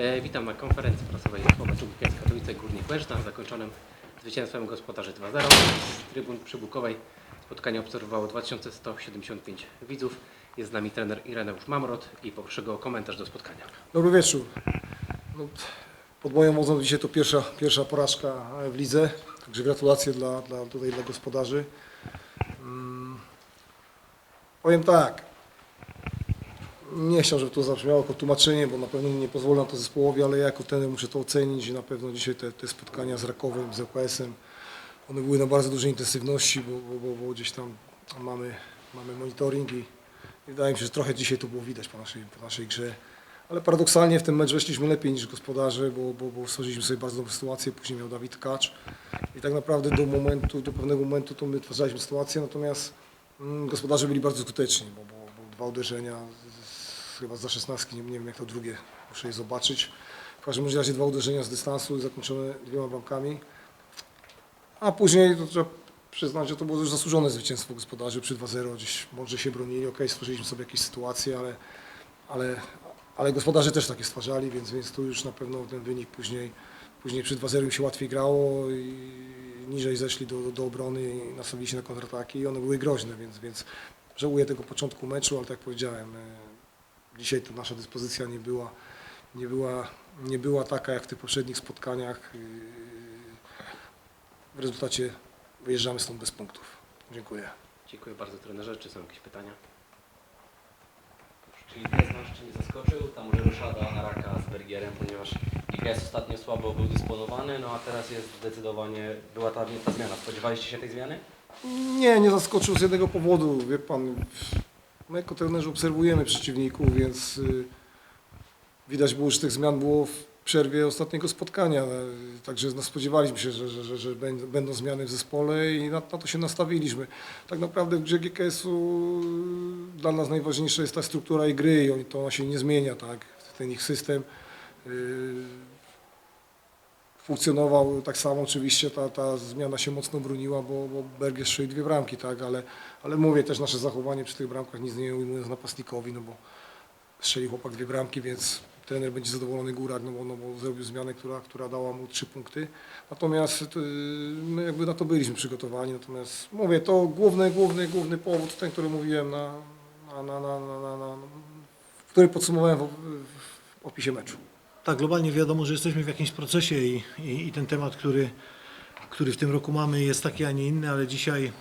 E, Witam na konferencji prasowej Słowacji Piast Katowice Górnik Łęczna zakończonym zwycięstwem gospodarzy 2-0. Z trybun przybukowej spotkanie obserwowało 2175 widzów. Jest z nami trener Ireneusz Mamrot i poproszę go o komentarz do spotkania. Dobry wieczór. No, pod moją mocą dzisiaj to pierwsza, pierwsza porażka w lidze, także gratulacje dla, dla, tutaj dla gospodarzy. Mm, powiem tak, nie chciałbym, żeby to zabrzmiało jako tłumaczenie, bo na pewno nie pozwolę na to zespołowi, ale ja jako trener muszę to ocenić i na pewno dzisiaj te, te spotkania z Rakowem, z LKS-em, one były na bardzo dużej intensywności, bo, bo, bo, bo gdzieś tam mamy, mamy monitoring i i wydaje mi się, że trochę dzisiaj to było widać po naszej, po naszej grze. Ale paradoksalnie w ten mecz weszliśmy lepiej niż gospodarze, bo, bo, bo stworzyliśmy sobie bardzo dobrą sytuację, później miał Dawid Kacz i tak naprawdę do momentu, do pewnego momentu to my tworzyliśmy sytuację, natomiast mm, gospodarze byli bardzo skuteczni, bo, bo, bo dwa uderzenia, chyba za 16, nie, nie wiem jak to drugie, muszę je zobaczyć. W każdym razie dwa uderzenia z dystansu zakończone dwiema bramkami. A później to trzeba przyznać, że to było już zasłużone zwycięstwo gospodarzy przy 2-0, gdzieś mądrze się bronili, okej, stworzyliśmy sobie jakieś sytuacje, ale, ale, ale gospodarze też takie stwarzali, więc, więc tu już na pewno ten wynik później, później przy 2-0 im się łatwiej grało i niżej zeszli do, do, do obrony i nastawili się na kontrataki i one były groźne, więc, więc żałuję tego początku meczu, ale tak jak powiedziałem, e, dzisiaj to nasza dyspozycja nie była, nie była, nie była taka jak w tych poprzednich spotkaniach. W rezultacie wyjeżdżamy stąd bez punktów. Dziękuję. Dziękuję bardzo trenerze. Czy są jakieś pytania? Czyli test nas jeszcze nie zaskoczył, tam może ruszada na raka z Bergierem, ponieważ IKS ostatnio słabo był dysponowany, no a teraz jest zdecydowanie, była ta, ta zmiana. Spodziewaliście się tej zmiany? Nie, nie zaskoczył z jednego powodu. Wie pan, my jako trenerzy obserwujemy przeciwników, więc y, widać było, że tych zmian było w przerwie ostatniego spotkania. y, Także no, spodziewaliśmy się, że, że, że, że będą- zmiany w zespole i na, na to się nastawiliśmy. Tak naprawdę w grze GKS-u y, dla nas najważniejsza jest ta struktura i gry i to ona się nie zmienia, tak? Ten ich system. Funkcjonował tak samo oczywiście, ta, ta zmiana się mocno broniła, bo, bo Berger strzelił dwie bramki, tak, ale, ale mówię też nasze zachowanie przy tych bramkach nic nie ujmując napastnikowi, no bo strzelił chłopak dwie bramki, więc trener będzie zadowolony górak, no bo, no bo zrobił zmianę, która, która dała mu trzy punkty. Natomiast y, my jakby na to byliśmy przygotowani, natomiast mówię, to główny, główny, główny powód, ten, który mówiłem na, na, na, na, na, na, na który podsumowałem w, w opisie meczu. Tak, globalnie wiadomo, że jesteśmy w jakimś procesie i, i, i ten temat, który, który w tym roku mamy jest taki, a nie inny, ale dzisiaj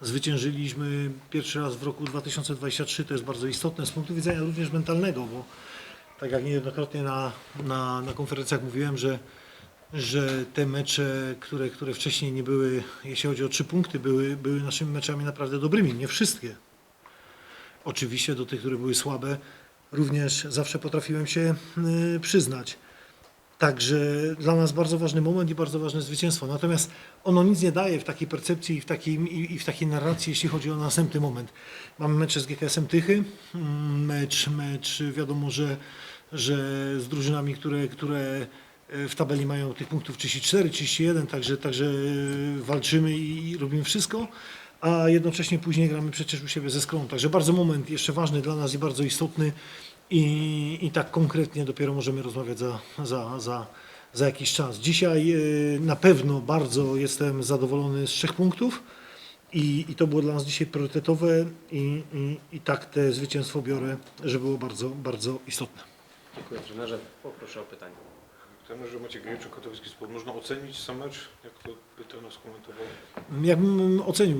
zwyciężyliśmy pierwszy raz w roku 2023. To jest bardzo istotne z punktu widzenia również mentalnego, bo tak jak niejednokrotnie na, na, na konferencjach mówiłem, że, że te mecze, które, które wcześniej nie były, jeśli chodzi o trzy punkty, były, były naszymi meczami naprawdę dobrymi. Nie wszystkie. Oczywiście do tych, które były słabe, również zawsze potrafiłem się y, przyznać. Także dla nas bardzo ważny moment i bardzo ważne zwycięstwo. Natomiast ono nic nie daje w takiej percepcji i w, takim, i, w takiej narracji, jeśli chodzi o następny moment. Mamy mecz z GKS-em Tychy, mm, mecz, mecz wiadomo, że, że z drużynami, które, które e, w tabeli mają tych punktów 34, 31, także, także walczymy i robimy wszystko, a jednocześnie później gramy przecież u siebie ze Skrą. Także bardzo moment jeszcze ważny dla nas i bardzo istotny i, i tak konkretnie dopiero możemy rozmawiać za, za, za, za jakiś czas. Dzisiaj e, na pewno bardzo jestem zadowolony z trzech punktów i, i to było dla nas dzisiaj priorytetowe i, i, i tak te zwycięstwo biorę, że było bardzo, bardzo istotne. Dziękuję trenerze. Poproszę o pytanie. Trenerze Maciej Gajewczyk, Katowicki Sport. Można ocenić sam mecz? Jak to by trener skomentował? Jakbym ocenił,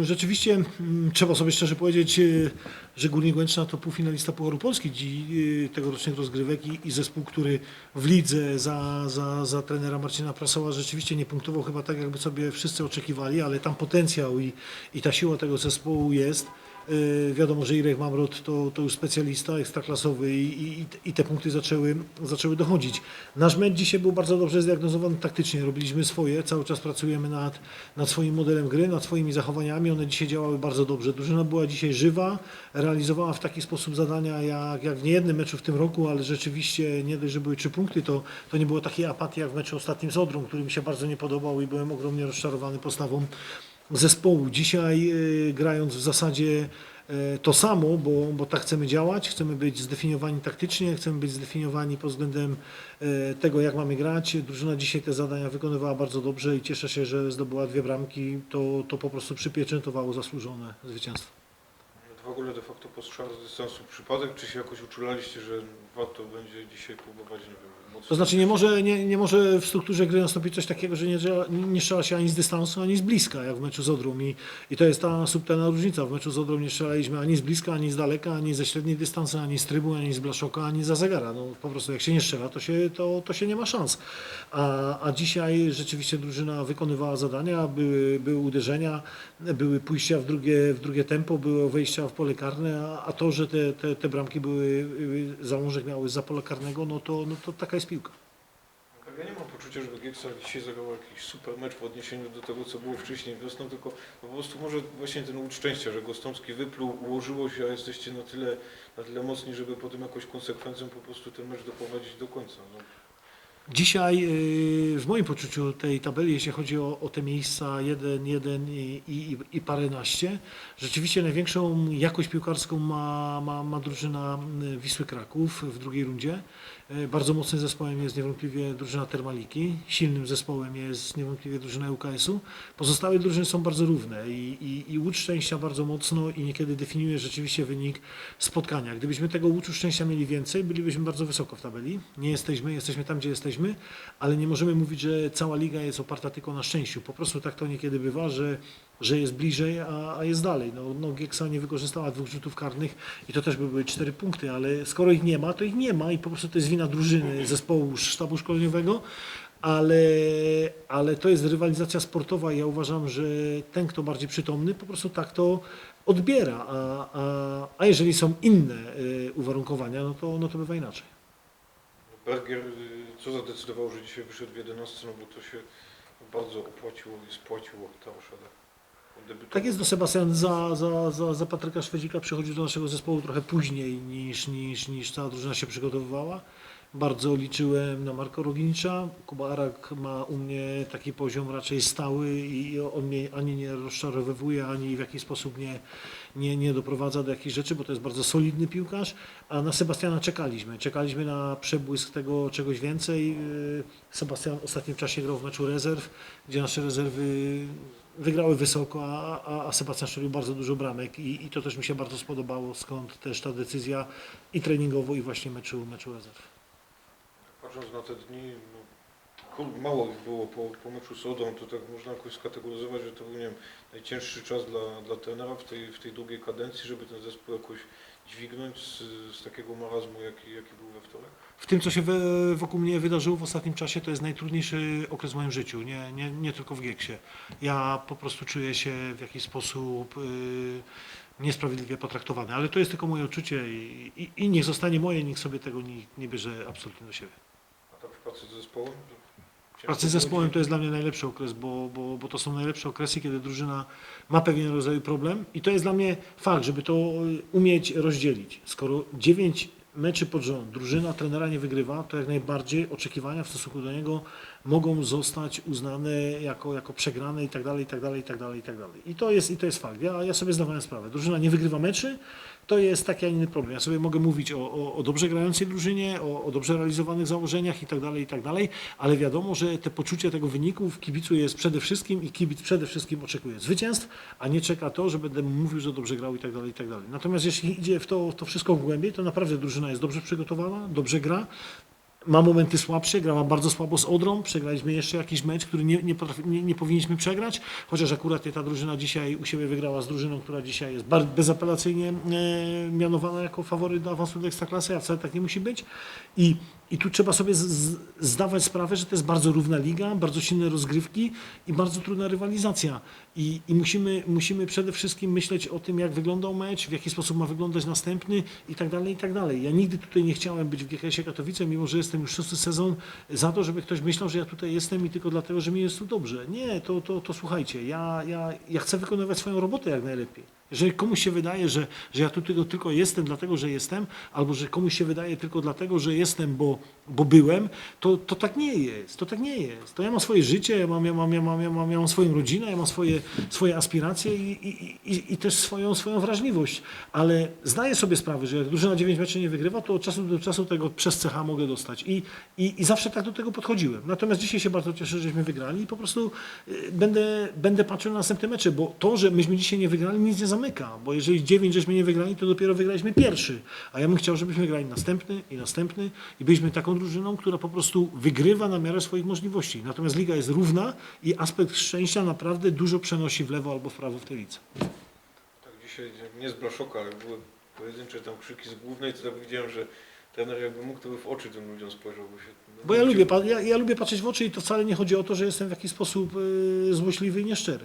y, rzeczywiście mm, trzeba sobie szczerze powiedzieć, y, że Górnik Łęczna to półfinalista Pucharu Polski y, tegorocznych rozgrywek i, i zespół, który w lidze za, za, za trenera Marcina Prasoła rzeczywiście nie punktował chyba tak, jakby sobie wszyscy oczekiwali, ale tam potencjał i, i ta siła tego zespołu jest. Y, Wiadomo, że Irek Mamrot to, to już specjalista ekstraklasowy i, i, i te punkty zaczęły, zaczęły dochodzić. Nasz mecz dzisiaj był bardzo dobrze zdiagnozowany taktycznie. Robiliśmy swoje, cały czas pracujemy nad, nad swoim modelem gry, nad swoimi zachowaniami. One dzisiaj działały bardzo dobrze. Drużyna była dzisiaj żywa, realizowała w taki sposób zadania jak, jak w niejednym meczu w tym roku, ale rzeczywiście nie dość, że były trzy punkty, to, to nie było takiej apatii jak w meczu ostatnim z Odrą, który mi się bardzo nie podobał i byłem ogromnie rozczarowany postawą zespołu. Dzisiaj y, grając w zasadzie e, to samo, bo, bo tak chcemy działać, chcemy być zdefiniowani taktycznie, chcemy być zdefiniowani pod względem e, tego, jak mamy grać. Drużyna dzisiaj te zadania wykonywała bardzo dobrze i cieszę się, że zdobyła dwie bramki. To, to po prostu przypieczętowało zasłużone zwycięstwo. Ogóle de facto po z dystansu przypadek, czy się jakoś uczulaliście, że warto będzie dzisiaj próbować, nie wiem, mocno... To znaczy nie może, nie, nie może w strukturze gry nastąpić coś takiego, że nie, nie strzela się ani z dystansu, ani z bliska, jak w meczu z Odrą. I, I to jest ta subtelna różnica. W meczu z Odrą nie strzelaliśmy ani z bliska, ani z daleka, ani ze średniej dystansu, ani z trybu, ani z blaszoka, ani za zegara. No, po prostu jak się nie strzela, to się, to, to się nie ma szans. A, a dzisiaj rzeczywiście drużyna wykonywała zadania, były, były uderzenia, były pójścia w drugie, w drugie tempo, były wejścia w pole karne, a, a to, że te, te, te bramki były, załążek miały za pola karnego, no to, no to taka jest piłka. Tak, Ja nie mam poczucia, żeby Gieksa dzisiaj zagrał jakiś super mecz w odniesieniu do tego, co było wcześniej wiosną, tylko po prostu może właśnie ten łód szczęścia, że Gostomski wypluł, ułożyło się, a jesteście na tyle, na tyle mocni, żeby potem jakąś konsekwencją po prostu ten mecz doprowadzić do końca. No. Dzisiaj yy, w moim poczuciu tej tabeli, jeśli chodzi o, o te miejsca 1, 1 i, i, i paręnaście, rzeczywiście największą jakość piłkarską ma, ma, ma drużyna y, Wisły Kraków w drugiej rundzie. Yy, Bardzo mocnym zespołem jest niewątpliwie drużyna Termaliki, silnym zespołem jest niewątpliwie drużyna UKS-u. Pozostałe drużyny są bardzo równe i, i, i szczęścia bardzo mocno i niekiedy definiuje rzeczywiście wynik spotkania. Gdybyśmy tego łuczu szczęścia mieli więcej, bylibyśmy bardzo wysoko w tabeli. Nie jesteśmy, jesteśmy tam, gdzie jesteśmy, ale nie możemy mówić, że cała liga jest oparta tylko na szczęściu. Po prostu tak to niekiedy bywa, że, że jest bliżej, a, a jest dalej. No, no Gieksa nie wykorzystała dwóch rzutów karnych i to też by były cztery punkty, ale skoro ich nie ma, to ich nie ma i po prostu to jest wina drużyny, zespołu, sztabu szkoleniowego. Ale, ale to jest rywalizacja sportowa i ja uważam, że ten, kto bardziej przytomny, po prostu tak to odbiera, a, a, a jeżeli są inne y, uwarunkowania, no to, no to bywa inaczej. Berger, y, co zadecydował, że dzisiaj wyszedł w 11, no bo to się bardzo opłaciło i spłaciło ta oszada. Tak jest, no Sebastian za, za, za, za Patryka Szwedzika przychodził do naszego zespołu trochę później niż, niż, niż cała drużyna się przygotowywała. Bardzo liczyłem na Marko Roginicza. Kuba Arak ma u mnie taki poziom raczej stały i on mnie ani nie rozczarowywuje, ani w jakiś sposób nie, nie, nie doprowadza do jakichś rzeczy, bo to jest bardzo solidny piłkarz. A na Sebastiana czekaliśmy. Czekaliśmy na przebłysk tego czegoś więcej. Yy, Sebastian w ostatnim czasie grał w meczu rezerw, gdzie nasze rezerwy wygrały wysoko, a, a, a Sebastian strzelił bardzo dużo bramek i, i to też mi się bardzo spodobało, skąd też ta decyzja i treningowo i właśnie meczu, meczu rezerw. Patrząc na te dni, no, mało ich było po, po meczu z Odą, to tak można jakoś skategoryzować, że to był nie wiem, najcięższy czas dla, dla trenera w tej, w tej drugiej kadencji, żeby ten zespół jakoś dźwignąć z, z takiego marazmu, jaki, jaki był we wtorek. W tym, co się we, wokół mnie wydarzyło w ostatnim czasie, to jest najtrudniejszy okres w moim życiu, nie, nie, nie tylko w Gieksie. Ja po prostu czuję się w jakiś sposób y, niesprawiedliwie potraktowany, ale to jest tylko moje odczucie i, i, i niech zostanie moje, nikt sobie tego nie, nie bierze absolutnie do siebie. Pracy z zespołem? Pracy z zespołem to jest dla mnie najlepszy okres, bo, bo, bo to są najlepsze okresy, kiedy drużyna ma pewien rodzaj problem i to jest dla mnie fakt, żeby to umieć rozdzielić. Skoro dziewięć meczy pod rząd drużyna trenera nie wygrywa, to jak najbardziej oczekiwania w stosunku do niego mogą zostać uznane jako, jako przegrane i tak dalej, i tak dalej, i tak dalej, i tak dalej. I to jest, i to jest fakt. Ja, ja sobie zdawałem sprawę. Drużyna nie wygrywa meczy, to jest taki, a inny problem. Ja sobie mogę mówić o, o, o dobrze grającej drużynie, o, o dobrze realizowanych założeniach i tak dalej, i tak dalej, ale wiadomo, że te poczucie tego wyniku w kibicu jest przede wszystkim i kibic przede wszystkim oczekuje zwycięstw, a nie czeka to, że będę mówił, że dobrze grał i tak dalej, i tak dalej. Natomiast jeśli idzie w to, to wszystko w głębiej, to naprawdę drużyna jest dobrze przygotowana, dobrze gra, ma momenty słabsze, grała bardzo słabo z Odrą, przegraliśmy jeszcze jakiś mecz, który nie, nie, potrafi, nie, nie powinniśmy przegrać, chociaż akurat ta drużyna dzisiaj u siebie wygrała z drużyną, która dzisiaj jest bezapelacyjnie e, mianowana jako faworyt do awansu do Ekstraklasy, a wcale tak nie musi być. I, i tu trzeba sobie zdawać sprawę, że to jest bardzo równa liga, bardzo silne rozgrywki i bardzo trudna rywalizacja. I, i musimy, musimy przede wszystkim myśleć o tym, jak wyglądał mecz, w jaki sposób ma wyglądać następny i tak dalej, i tak dalej. Ja nigdy tutaj nie chciałem być w GKS-ie Katowice, mimo że jestem już szósty sezon, za to, żeby ktoś myślał, że ja tutaj jestem i tylko dlatego, że mi jest tu dobrze. Nie, to, to, to słuchajcie, ja, ja, ja chcę wykonywać swoją robotę jak najlepiej. Jeżeli komuś się wydaje, że, że ja tu tylko, tylko jestem dlatego, że jestem, albo że komuś się wydaje tylko dlatego, że jestem, bo, bo byłem, to, to tak nie jest. To tak nie jest. To ja mam swoje życie, ja mam, ja mam, ja mam, ja mam, ja mam swoją rodzinę, ja mam swoje, swoje aspiracje i, i, i, i też swoją, swoją wrażliwość. Ale zdaję sobie sprawę, że jak drużyna 9 meczy nie wygrywa, to od czasu do czasu tego przez cecha mogę dostać. I, i, I zawsze tak do tego podchodziłem. Natomiast dzisiaj się bardzo cieszę, żeśmy wygrali i po prostu y, będę, będę patrzył na następne mecze, bo to, że myśmy dzisiaj nie wygrali, nic nie zamyka. Bo jeżeli 9 żeśmy nie wygrali, to dopiero wygraliśmy pierwszy. A ja bym chciał, żebyśmy grali następny i następny i byliśmy taką drużyną, która po prostu wygrywa na miarę swoich możliwości. Natomiast liga jest równa i aspekt szczęścia naprawdę dużo przenosi w lewo albo w prawo w tej lidze. Tak dzisiaj nie z blaszoka, ale były pojedyncze tam krzyki z głównej, to tak widziałem, że trener jakby mógł, to by w oczy tym ludziom spojrzał. Bo, się, Bo ja lubię, ja, ja lubię patrzeć w oczy i to wcale nie chodzi o to, że jestem w jakiś sposób y, złośliwy i nieszczery.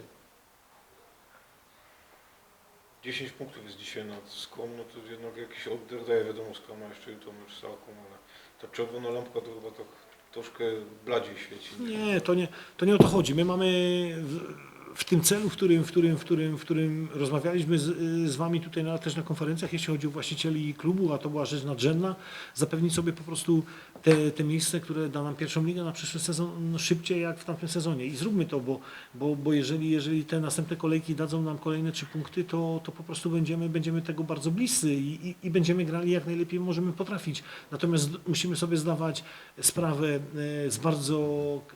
10 punktów jest dzisiaj nad Skom, no to jednak jakiś oddech daje, wiadomo, Skam ma jeszcze jutro mecz z Salką, ale ta czerwona lampka to chyba tak troszkę bladziej świeci. Nie, to nie, to nie o to chodzi. My mamy w, w tym celu, w którym, w którym, w którym, w którym rozmawialiśmy z, z Wami tutaj na, też na konferencjach, jeśli chodzi o właścicieli klubu, a to była rzecz nadrzędna, zapewnić sobie po prostu te, te miejsce, które da nam pierwszą ligę na przyszły sezon szybciej jak w tamtym sezonie. I zróbmy to, bo, bo, bo jeżeli, jeżeli te następne kolejki dadzą nam kolejne trzy punkty, to, to po prostu będziemy, będziemy tego bardzo bliscy i, i, i będziemy grali jak najlepiej możemy potrafić. Natomiast musimy sobie zdawać sprawę e, z bardzo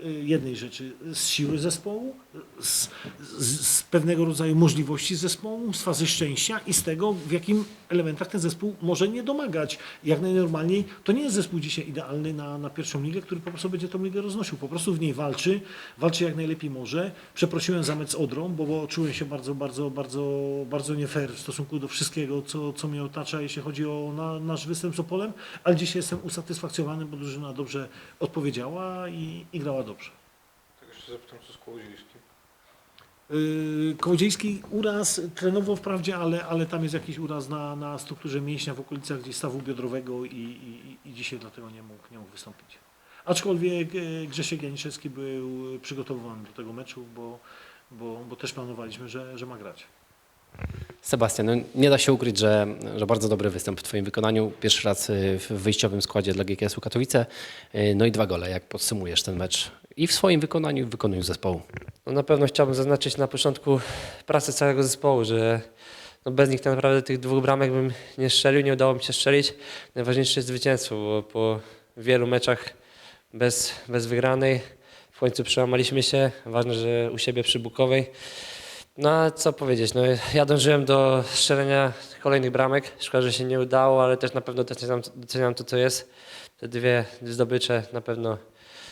e, jednej rzeczy, z siły zespołu, z, z, z pewnego rodzaju możliwości zespołu, z fazy szczęścia i z tego, w jakim elementach ten zespół może nie domagać. Jak najnormalniej, to nie jest zespół dzisiaj idealny na, na pierwszą ligę, który po prostu będzie tą ligę roznosił. Po prostu w niej walczy, walczy jak najlepiej może. Przeprosiłem za mecz Odrą, bo, bo czułem się bardzo, bardzo, bardzo, bardzo nie fair w stosunku do wszystkiego, co, co mnie otacza, jeśli chodzi o na, nasz występ z Opolem, ale dzisiaj jestem usatysfakcjonowany, bo drużyna dobrze odpowiedziała i, i grała dobrze. Tak jeszcze zapytam, co z Kołodziejskim. Yy, Kołodziejski uraz trenował wprawdzie, ale, ale tam jest jakiś uraz na, na strukturze mięśnia w okolicach gdzieś stawu biodrowego i, i, i dzisiaj dlatego nie mógł, nie mógł wystąpić. Aczkolwiek e, Grzesiek Janiszewski był przygotowywany do tego meczu, bo, bo, bo też planowaliśmy, że, że ma grać. Sebastian, no nie da się ukryć, że, że bardzo dobry występ w Twoim wykonaniu. Pierwszy raz y, w wyjściowym składzie dla GKS-u Katowice. Y, No i dwa gole. Jak podsumujesz ten mecz i w swoim wykonaniu, i w wykonaniu zespołu? No na pewno chciałbym zaznaczyć na początku pracę całego zespołu, że no bez nich tak naprawdę tych dwóch bramek bym nie strzelił, nie udało mi się strzelić. Najważniejsze jest zwycięstwo, bo po wielu meczach bez, bez wygranej w końcu przełamaliśmy się. Ważne, że u siebie przy Bukowej. No a co powiedzieć, no ja dążyłem do strzelenia kolejnych bramek. Szkoda, że się nie udało, ale też na pewno doceniam, doceniam to, co jest. Te dwie zdobycze na pewno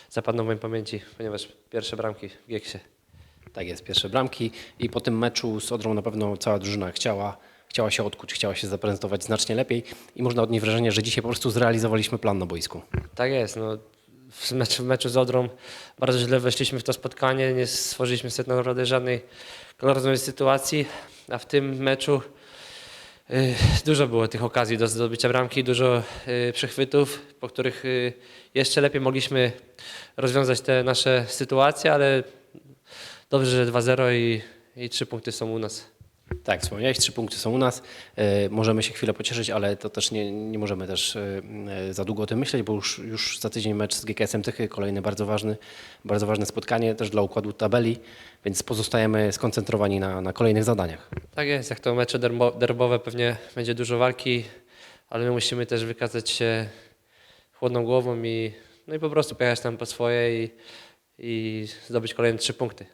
zapadną w mojej pamięci, ponieważ pierwsze bramki w Gieksie. Tak jest, pierwsze bramki i po tym meczu z Odrą na pewno cała drużyna chciała, chciała się odkuć, chciała się zaprezentować znacznie lepiej i można odnieść wrażenie, że dzisiaj po prostu zrealizowaliśmy plan na boisku. Tak jest. No, w, meczu, w meczu z Odrą bardzo źle weszliśmy w to spotkanie, nie stworzyliśmy sobie tak naprawdę żadnej kolorowej sytuacji, a w tym meczu dużo było tych okazji do zdobycia bramki, dużo y, przechwytów, po których y, jeszcze lepiej mogliśmy rozwiązać te nasze sytuacje, ale dobrze, że 2-0 i, i 3 punkty są u nas. Tak, wspomniałeś, trzy punkty są u nas. E, możemy się chwilę pocieszyć, ale to też nie, nie możemy też e, e, za długo o tym myśleć, bo już, już za tydzień mecz z GKS-em Tychy, kolejny bardzo ważny, bardzo ważne spotkanie też dla układu tabeli, więc pozostajemy skoncentrowani na, na kolejnych zadaniach. Tak jest, jak to mecze derbo, derbowe pewnie będzie dużo walki, ale my musimy też wykazać się chłodną głową i, no i po prostu pojechać tam po swoje i, i zdobyć kolejne trzy punkty.